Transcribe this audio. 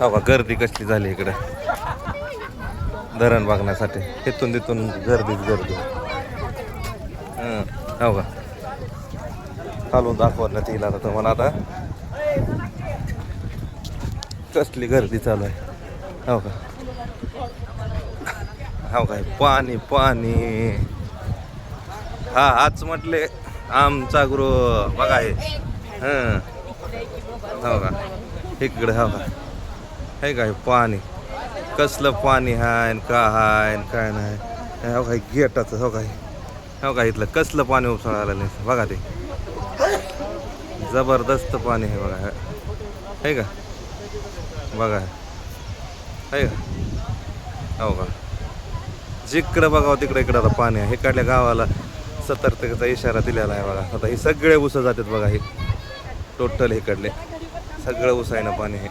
हो का गर्दी कसली झाली इकडे? धरण बघण्यासाठी. तिथून तिथून गर्दीच गर्दी. हो का? चालू दाखवण्यात येईल आता तुम्हाला आता. कसली गर्दी चालू आहे. हो का? हो काय पाणी पाणी. हा आज म्हटले आमचा गृह बघा हे. हो का? इकडे हो का? हे काय पाणी कसलं पाणी हाय न का हाय न काय नाही. हो काय गेटाचं हो काय हो का इथलं कसलं पाणी उपसाळा आलं नाही बघा ते. जबरदस्त पाणी आहे बघा हे. का? बघा आहे का? हो का? जिकडं बघावं तिकडे इकडं आता पाणी आहे. इकडल्या गावाला सतर्कतेचा इशारा दिलेला आहे बघा. आता हे सगळे उस जातात बघा हे. टोटल इकडले. सगळं उसायनं पाणी आहे.